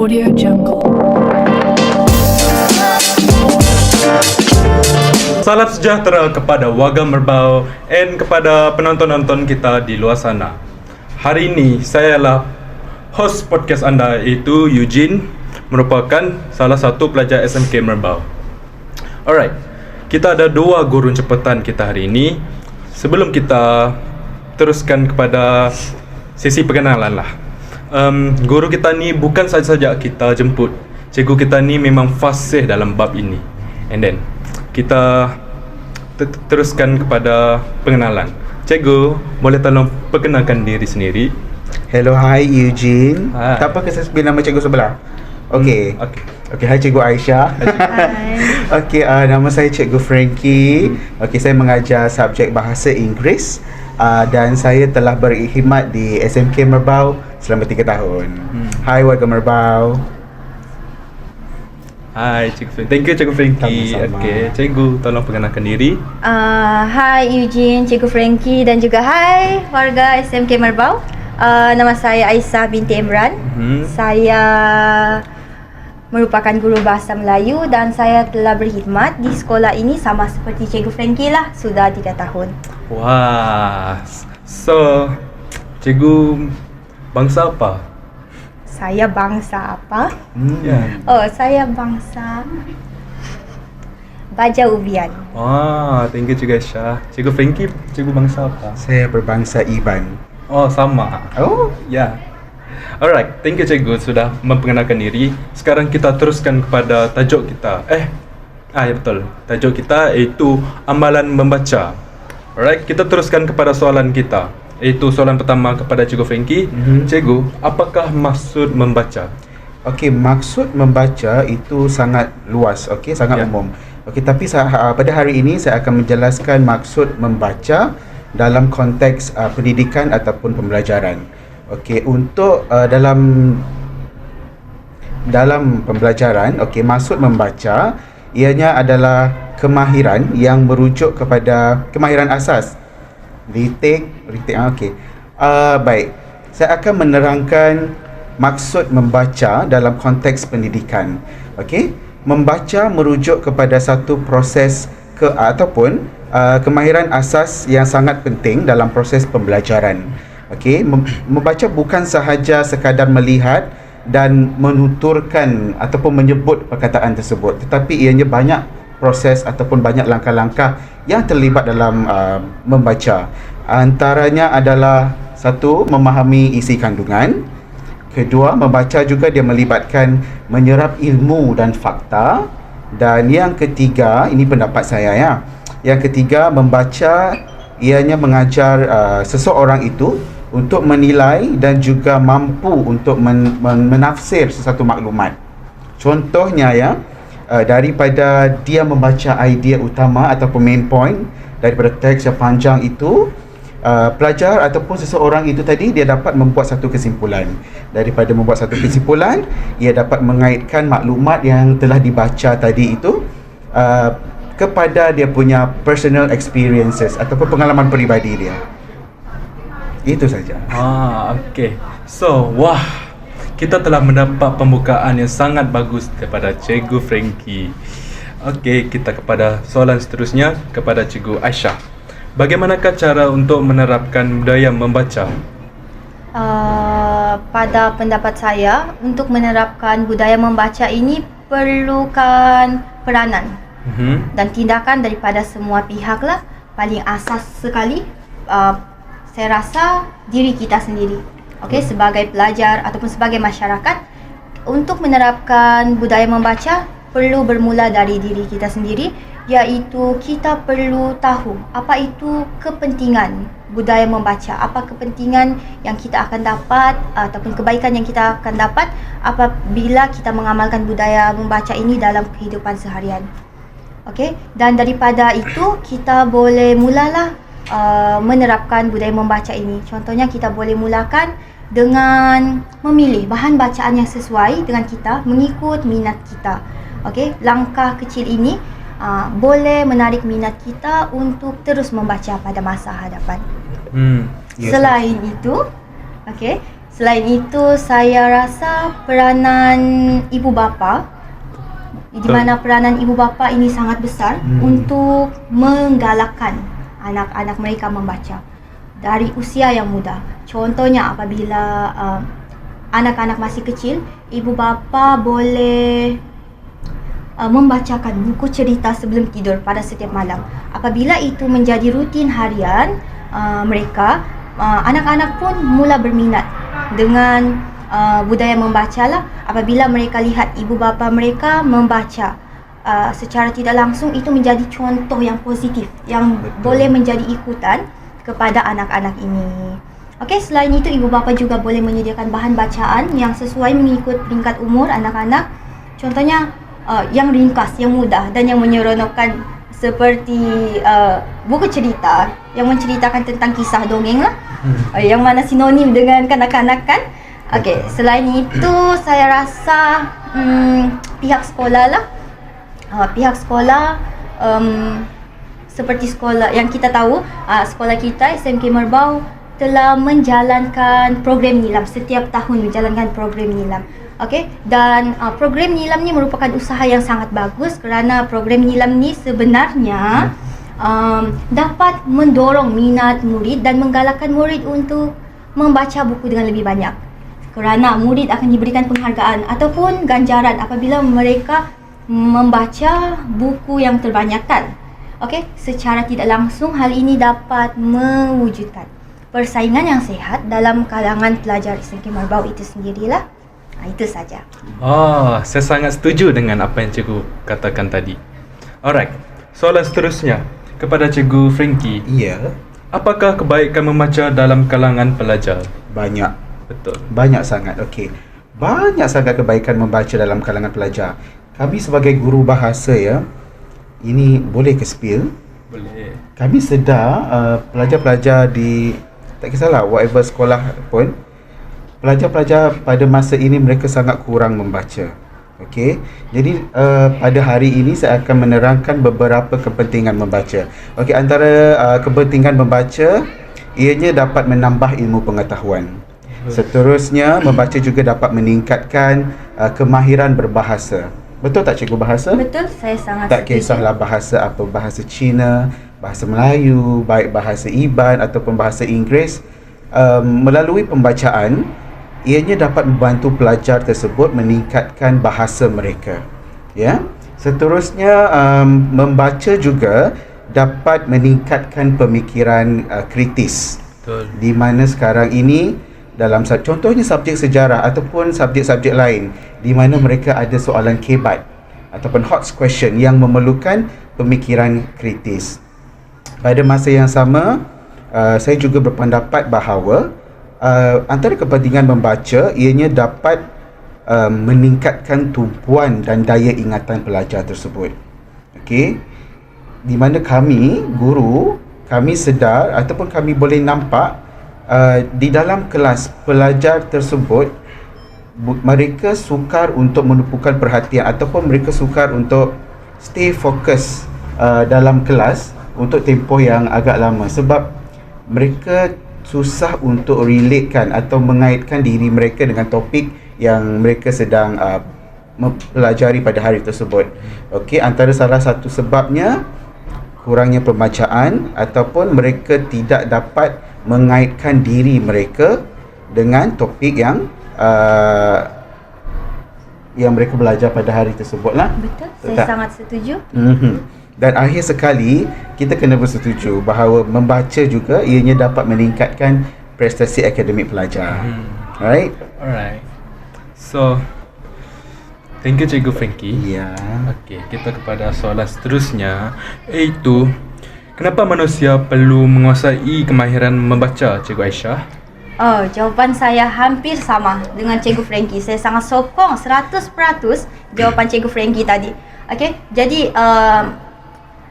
Audio Jungle. Salam sejahtera kepada warga Merbau and kepada penonton-nonton kita di luar sana. Hari ini saya adalah host podcast anda iaitu Eugene merupakan salah satu pelajar SMK Merbau. Alright, kita ada dua gurun cepatan kita hari ini. Sebelum kita teruskan kepada sesi perkenalan lah. Um, guru kita ni bukan saja-saja kita jemput. Cikgu kita ni memang fasih dalam bab ini. And then kita ter- teruskan kepada pengenalan. Cikgu, boleh tolong perkenalkan diri sendiri? Hello, hi Eugene. Hi. Tak apa ke saya sebut nama cikgu sebelah? Okey. Hmm, okey. Okey, hi cikgu Aisyah. Hai. Okey, uh, nama saya cikgu Frankie. Okey, saya mengajar subjek bahasa Inggeris uh, dan saya telah berkhidmat di SMK Merbau selama 3 tahun. Hmm. Hai warga Merbau. Hai, Cikgu Frankie. Thank you, Cikgu Frankie. Sama-sama. Okey, Cikgu tolong perkenalkan diri. Uh, hai Eugene, Cikgu Frankie dan juga hai warga SMK Merbau. Uh, nama saya Aisyah binti Imran. Mhm. Saya merupakan guru bahasa Melayu dan saya telah berkhidmat di sekolah ini sama seperti Cikgu Frankie lah sudah 3 tahun. Wah. So, Cikgu bangsa apa? Saya bangsa apa? Hmm. Ya. Oh, saya bangsa Baja Ubian. Wah, thank you Cikgu Aisyah. Cikgu Frankie, Cikgu bangsa apa? Saya berbangsa Iban. Oh, sama. Oh, Ya. Alright, thank you cikgu sudah memperkenalkan diri. Sekarang kita teruskan kepada tajuk kita. Eh, ah ya betul. Tajuk kita iaitu amalan membaca. Alright, kita teruskan kepada soalan kita. Iaitu soalan pertama kepada Cikgu Frankie. Mhm. Cikgu, apakah maksud membaca? Okey, maksud membaca itu sangat luas, okey, sangat Ya. umum. Okey, tapi sa- uh, pada hari ini saya akan menjelaskan maksud membaca dalam konteks uh, pendidikan ataupun pembelajaran. Okey, untuk uh, dalam dalam pembelajaran, okey, maksud membaca ianya adalah kemahiran yang merujuk kepada kemahiran asas. Retake, retake, ah, okey. Uh, baik, saya akan menerangkan maksud membaca dalam konteks pendidikan. Okey, membaca merujuk kepada satu proses ke ataupun uh, kemahiran asas yang sangat penting dalam proses pembelajaran. Okey, mem- membaca bukan sahaja sekadar melihat dan menuturkan ataupun menyebut perkataan tersebut, tetapi ianya banyak proses ataupun banyak langkah-langkah yang terlibat dalam uh, membaca. Antaranya adalah satu memahami isi kandungan, kedua membaca juga dia melibatkan menyerap ilmu dan fakta dan yang ketiga ini pendapat saya ya. Yang ketiga membaca ianya mengajar uh, seseorang itu untuk menilai dan juga mampu untuk men- men- menafsir sesuatu maklumat. Contohnya ya, uh, daripada dia membaca idea utama ataupun main point daripada teks yang panjang itu, uh, pelajar ataupun seseorang itu tadi dia dapat membuat satu kesimpulan. Daripada membuat satu kesimpulan, ia dapat mengaitkan maklumat yang telah dibaca tadi itu uh, kepada dia punya personal experiences ataupun pengalaman peribadi dia. Itu saja. Ah, okey. So, wah, kita telah mendapat pembukaan yang sangat bagus daripada Cikgu Frankie. Okey, kita kepada soalan seterusnya kepada Cikgu Aisyah. Bagaimanakah cara untuk menerapkan budaya membaca? Uh, pada pendapat saya, untuk menerapkan budaya membaca ini perlukan peranan Mhm. dan tindakan daripada semua pihak lah. Paling asas sekali, uh, saya rasa diri kita sendiri. Okey, sebagai pelajar ataupun sebagai masyarakat, untuk menerapkan budaya membaca perlu bermula dari diri kita sendiri, iaitu kita perlu tahu apa itu kepentingan budaya membaca, apa kepentingan yang kita akan dapat ataupun kebaikan yang kita akan dapat apabila kita mengamalkan budaya membaca ini dalam kehidupan seharian. Okey, dan daripada itu kita boleh mulalah uh, menerapkan budaya membaca ini. Contohnya kita boleh mulakan dengan memilih bahan bacaan yang sesuai dengan kita mengikut minat kita. Okey, langkah kecil ini uh, boleh menarik minat kita untuk terus membaca pada masa hadapan. Hmm. Yes, Selain itu, okey, Selain itu, saya rasa peranan ibu bapa di mana peranan ibu bapa ini sangat besar Hmm. untuk menggalakkan anak-anak mereka membaca dari usia yang muda. Contohnya apabila uh, anak-anak masih kecil, ibu bapa boleh uh, membacakan buku cerita sebelum tidur pada setiap malam. Apabila itu menjadi rutin harian uh, mereka, uh, anak-anak pun mula berminat dengan uh, budaya membaca lah. Apabila mereka lihat ibu bapa mereka membaca uh, secara tidak langsung itu menjadi contoh yang positif yang Betul. boleh menjadi ikutan kepada anak-anak ini. Okey, selain itu ibu bapa juga boleh menyediakan bahan bacaan yang sesuai mengikut peringkat umur anak-anak. Contohnya uh, yang ringkas, yang mudah dan yang menyeronokkan seperti uh, buku cerita yang menceritakan tentang kisah dongeng lah. Uh, yang mana sinonim dengan kanak-kanak kan? Okey, selain itu saya rasa hmm, pihak sekolah lah uh, pihak sekolah um, seperti sekolah yang kita tahu uh, sekolah kita SMK Merbau telah menjalankan program nilam. Setiap tahun menjalankan program nilam. Okey dan uh, program nilam ni merupakan usaha yang sangat bagus kerana program nilam ni sebenarnya um, dapat mendorong minat murid dan menggalakkan murid untuk membaca buku dengan lebih banyak. Kerana murid akan diberikan penghargaan ataupun ganjaran apabila mereka membaca buku yang terbanyakkan. Okey, secara tidak langsung hal ini dapat mewujudkan persaingan yang sehat dalam kalangan pelajar SMK Marbau itu sendirilah. Ha, itu saja. Ah, saya sangat setuju dengan apa yang cikgu katakan tadi. Alright, soalan seterusnya kepada cikgu Frankie. Ya, Apakah kebaikan membaca dalam kalangan pelajar? banyak. Betul. Banyak sangat. Okey. Banyak sangat kebaikan membaca dalam kalangan pelajar. Kami sebagai guru bahasa ya, ini boleh ke spill? Boleh. Kami sedar uh, pelajar-pelajar di tak kisahlah whatever sekolah pun pelajar-pelajar pada masa ini mereka sangat kurang membaca. Okey. Jadi uh, pada hari ini saya akan menerangkan beberapa kepentingan membaca. Okey, antara uh, kepentingan membaca ianya dapat menambah ilmu pengetahuan. Seterusnya membaca juga dapat meningkatkan uh, kemahiran berbahasa. Betul tak cikgu bahasa? Betul, saya sangat Tak kisahlah bahasa apa bahasa Cina, bahasa Melayu, baik bahasa Iban ataupun bahasa Inggeris um, melalui pembacaan ianya dapat membantu pelajar tersebut meningkatkan bahasa mereka. Ya. Seterusnya um, membaca juga dapat meningkatkan pemikiran uh, kritis Betul. di mana sekarang ini dalam contohnya subjek sejarah ataupun subjek-subjek lain di mana mereka ada soalan kebat ataupun hot question yang memerlukan pemikiran kritis. Pada masa yang sama, uh, saya juga berpendapat bahawa uh, antara kepentingan membaca ianya dapat uh, meningkatkan tumpuan dan daya ingatan pelajar tersebut. Okey. Di mana kami guru kami sedar ataupun kami boleh nampak uh, di dalam kelas pelajar tersebut bu- mereka sukar untuk menumpukan perhatian ataupun mereka sukar untuk stay fokus uh, dalam kelas untuk tempoh yang agak lama sebab mereka susah untuk relatekan atau mengaitkan diri mereka dengan topik yang mereka sedang uh, mempelajari pada hari tersebut. Okey, antara salah satu sebabnya kurangnya pembacaan ataupun mereka tidak dapat mengaitkan diri mereka dengan topik yang uh, yang mereka belajar pada hari tersebut lah. Betul, saya Tak. sangat setuju. Mm-hmm. Dan akhir sekali kita kena bersetuju bahawa membaca juga ianya dapat meningkatkan prestasi akademik pelajar. Hmm. Right? Alright. So, thank you Cikgu Frankie. Ya. Okey, kita kepada soalan seterusnya iaitu kenapa manusia perlu menguasai kemahiran membaca Cikgu Aisyah? Oh, jawapan saya hampir sama dengan Cikgu Frankie. Saya sangat sokong 100% jawapan Cikgu Frankie tadi. Okey, jadi um,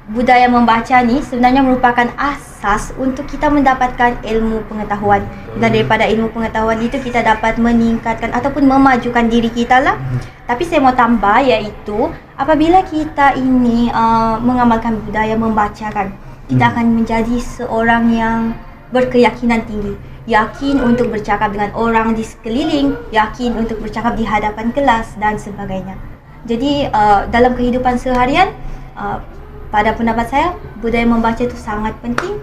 budaya membaca ni sebenarnya merupakan asas untuk kita mendapatkan ilmu pengetahuan. Dan daripada ilmu pengetahuan itu kita dapat meningkatkan ataupun memajukan diri kita lah. Tapi saya mau tambah iaitu apabila kita ini uh, mengamalkan budaya membaca kan, kita Hmm. akan menjadi seorang yang berkeyakinan tinggi yakin untuk bercakap dengan orang di sekeliling, yakin untuk bercakap di hadapan kelas dan sebagainya. Jadi uh, dalam kehidupan seharian uh, pada pendapat saya budaya membaca itu sangat penting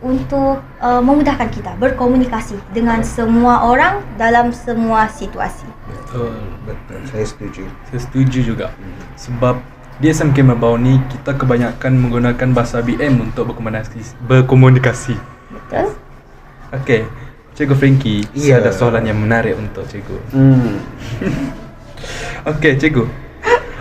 untuk uh, memudahkan kita berkomunikasi dengan semua orang dalam semua situasi. Betul. Betul, saya setuju. Saya setuju juga. Sebab di SMK Merbau ni kita kebanyakan menggunakan bahasa BM untuk berkomunikasi. berkomunikasi. Betul? Okey. Cikgu Frankie, saya ada soalan yang menarik untuk cikgu. Hmm. Okey, cikgu.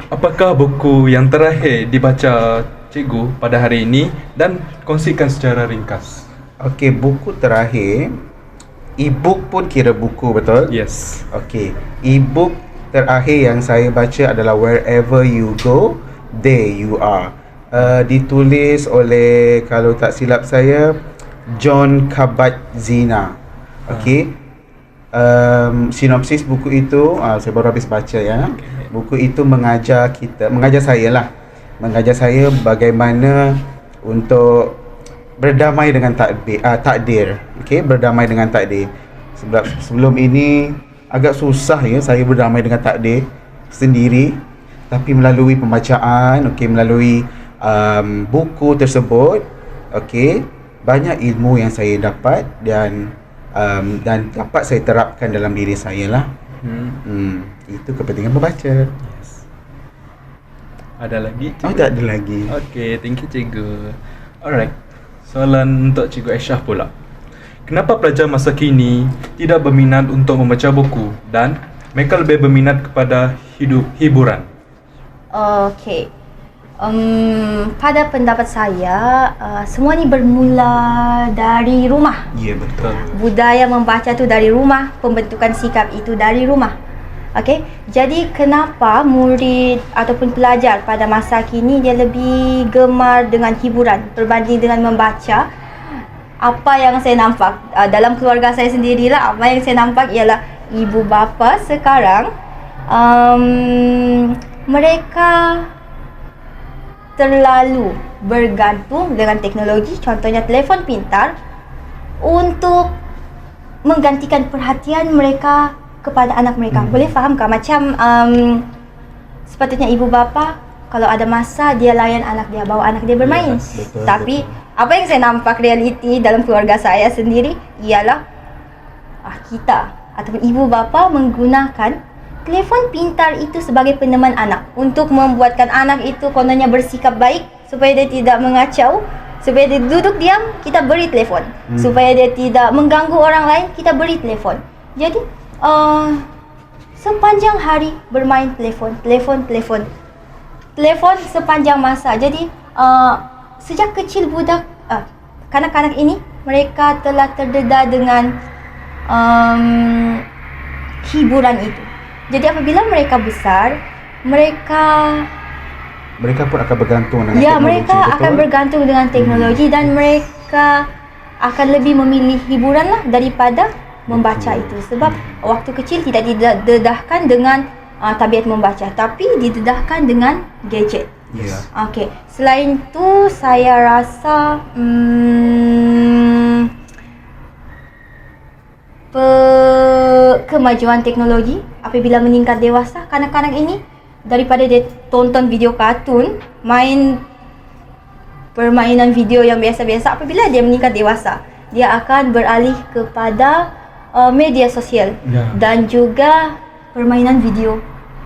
Apakah buku yang terakhir dibaca cikgu pada hari ini dan kongsikan secara ringkas? Okey, buku terakhir e-book pun kira buku betul? Yes. Okey, e-book terakhir yang saya baca adalah Wherever You Go, There You Are. Uh, ditulis oleh kalau tak silap saya John Kabat-Zina. Okey. Um, sinopsis buku itu uh, saya baru habis baca ya. Buku itu mengajar kita, mengajar saya lah. Mengajar saya bagaimana untuk berdamai dengan takdir, uh, takdir. Okey, berdamai dengan takdir. Sebab sebelum ini agak susah ya saya berdamai dengan takdir sendiri tapi melalui pembacaan, okey melalui um, buku tersebut, okey, banyak ilmu yang saya dapat dan um, dan dapat saya terapkan dalam diri saya lah. Hmm. Hmm, itu kepentingan membaca. Yes. Ada lagi? Oh, tak ada lagi. Okey, thank you cikgu. Alright. Soalan untuk cikgu Aisyah pula. Kenapa pelajar masa kini tidak berminat untuk membaca buku dan mereka lebih berminat kepada hidup hiburan? Okey. Um, pada pendapat saya, uh, semua ni bermula dari rumah. Ya, betul. Budaya membaca tu dari rumah, pembentukan sikap itu dari rumah. Okey. Jadi kenapa murid ataupun pelajar pada masa kini dia lebih gemar dengan hiburan berbanding dengan membaca? Apa yang saya nampak uh, dalam keluarga saya sendirilah apa yang saya nampak ialah ibu bapa sekarang um, mereka terlalu bergantung dengan teknologi contohnya telefon pintar untuk menggantikan perhatian mereka kepada anak mereka. Hmm. Boleh faham kan macam um, sepatutnya ibu bapa kalau ada masa dia layan anak dia, bawa anak dia bermain. Yes, betul, Tapi betul. Apa yang saya nampak realiti dalam keluarga saya sendiri ialah ah, kita ataupun ibu bapa menggunakan telefon pintar itu sebagai peneman anak untuk membuatkan anak itu kononnya bersikap baik supaya dia tidak mengacau supaya dia duduk diam kita beri telefon. Hmm. supaya dia tidak mengganggu orang lain kita beri telefon. Jadi uh, sepanjang hari bermain telefon telefon telefon telefon sepanjang masa. Jadi uh, sejak kecil budak uh, kanak-kanak ini mereka telah terdedah dengan um, hiburan itu. Jadi apabila mereka besar mereka Mereka pun akan bergantung dengan ya teknologi, mereka betul? akan bergantung dengan teknologi dan mereka akan lebih memilih hiburan lah daripada membaca itu. Sebab waktu kecil tidak didedahkan dengan uh, tabiat membaca tapi didedahkan dengan gadget. Ya. Okey, selain tu saya rasa hmm, pe, kemajuan teknologi apabila meningkat dewasa kanak-kanak ini daripada dia tonton video kartun, main permainan video yang biasa-biasa apabila dia meningkat dewasa, dia akan beralih kepada uh, media sosial Ya. dan juga permainan video.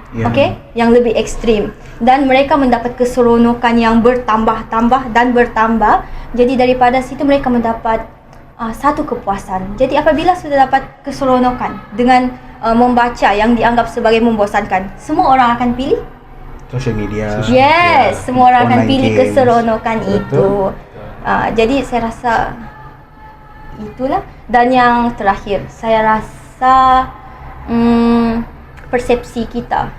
Ya. Okey, yang lebih ekstrim dan mereka mendapat keseronokan yang bertambah-tambah dan bertambah. Jadi daripada situ mereka mendapat uh, satu kepuasan. Jadi apabila sudah dapat keseronokan dengan uh, membaca yang dianggap sebagai membosankan, semua orang akan pilih. Social media. Yes, ya, semua orang akan pilih games. keseronokan Betul. itu. Uh, jadi saya rasa itulah dan yang terakhir saya rasa persepsi kita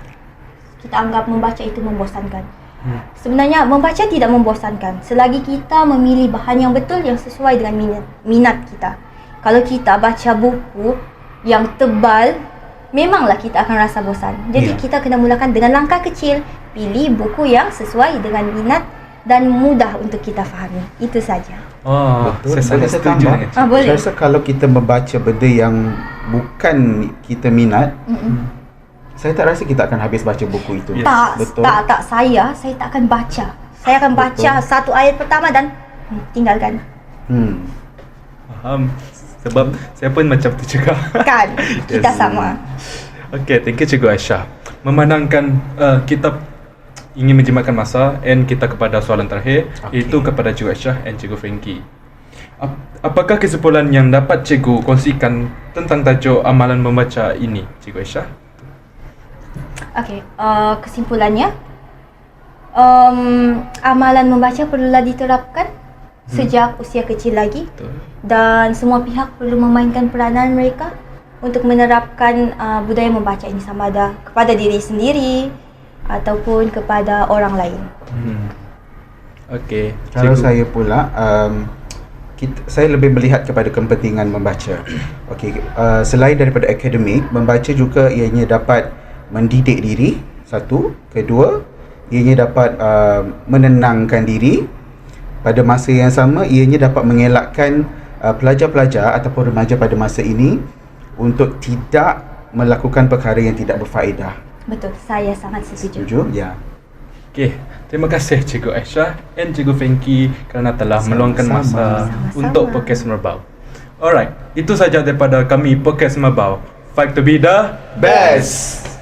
kita anggap membaca itu membosankan. Hmm. Sebenarnya membaca tidak membosankan selagi kita memilih bahan yang betul yang sesuai dengan minat, minat kita. Kalau kita baca buku yang tebal, memanglah kita akan rasa bosan. Jadi Ya. kita kena mulakan dengan langkah kecil, pilih buku yang sesuai dengan minat dan mudah untuk kita fahami. Itu saja. Oh, Betul. saya sangat setuju tambah? Ah, boleh. Saya rasa kalau kita membaca benda yang bukan kita minat, Mm-mm. Saya tak rasa kita akan habis baca buku itu. Yes, tak, betul. tak, tak. Saya, saya tak akan baca. Saya akan baca Betul. satu ayat pertama dan tinggalkan. Hmm. Faham. Sebab saya pun macam tu juga. Kan? Kita Yes. sama. Okay, thank you Cikgu Aisyah. Memandangkan uh, kita ingin menjimatkan masa and kita kepada soalan terakhir Okay. iaitu kepada Cikgu Aisyah and Cikgu Frankie. Ap- apakah kesimpulan yang dapat Cikgu kongsikan tentang tajuk amalan membaca ini, Cikgu Aisyah? Okey, uh, kesimpulannya um, amalan membaca perlulah diterapkan Hmm. sejak usia kecil lagi Betul. dan semua pihak perlu memainkan peranan mereka untuk menerapkan uh, budaya membaca ini sama ada kepada diri sendiri ataupun kepada orang lain. Hmm. Okay, Kalau saya pula um, kita, saya lebih melihat kepada kepentingan membaca. Okey, uh, selain daripada akademik, membaca juga ianya dapat mendidik diri. Satu, kedua, ianya dapat uh, menenangkan diri. Pada masa yang sama, ianya dapat mengelakkan uh, pelajar-pelajar ataupun remaja pada masa ini untuk tidak melakukan perkara yang tidak berfaedah. Betul, saya sangat setuju. Setuju? Ya. Okay, terima kasih Cikgu Aisyah and Cikgu Frankie kerana telah Sama-sama. meluangkan masa Sama-sama. untuk podcast Merbau. Alright, itu saja daripada kami podcast Merbau. Fight to be the Best!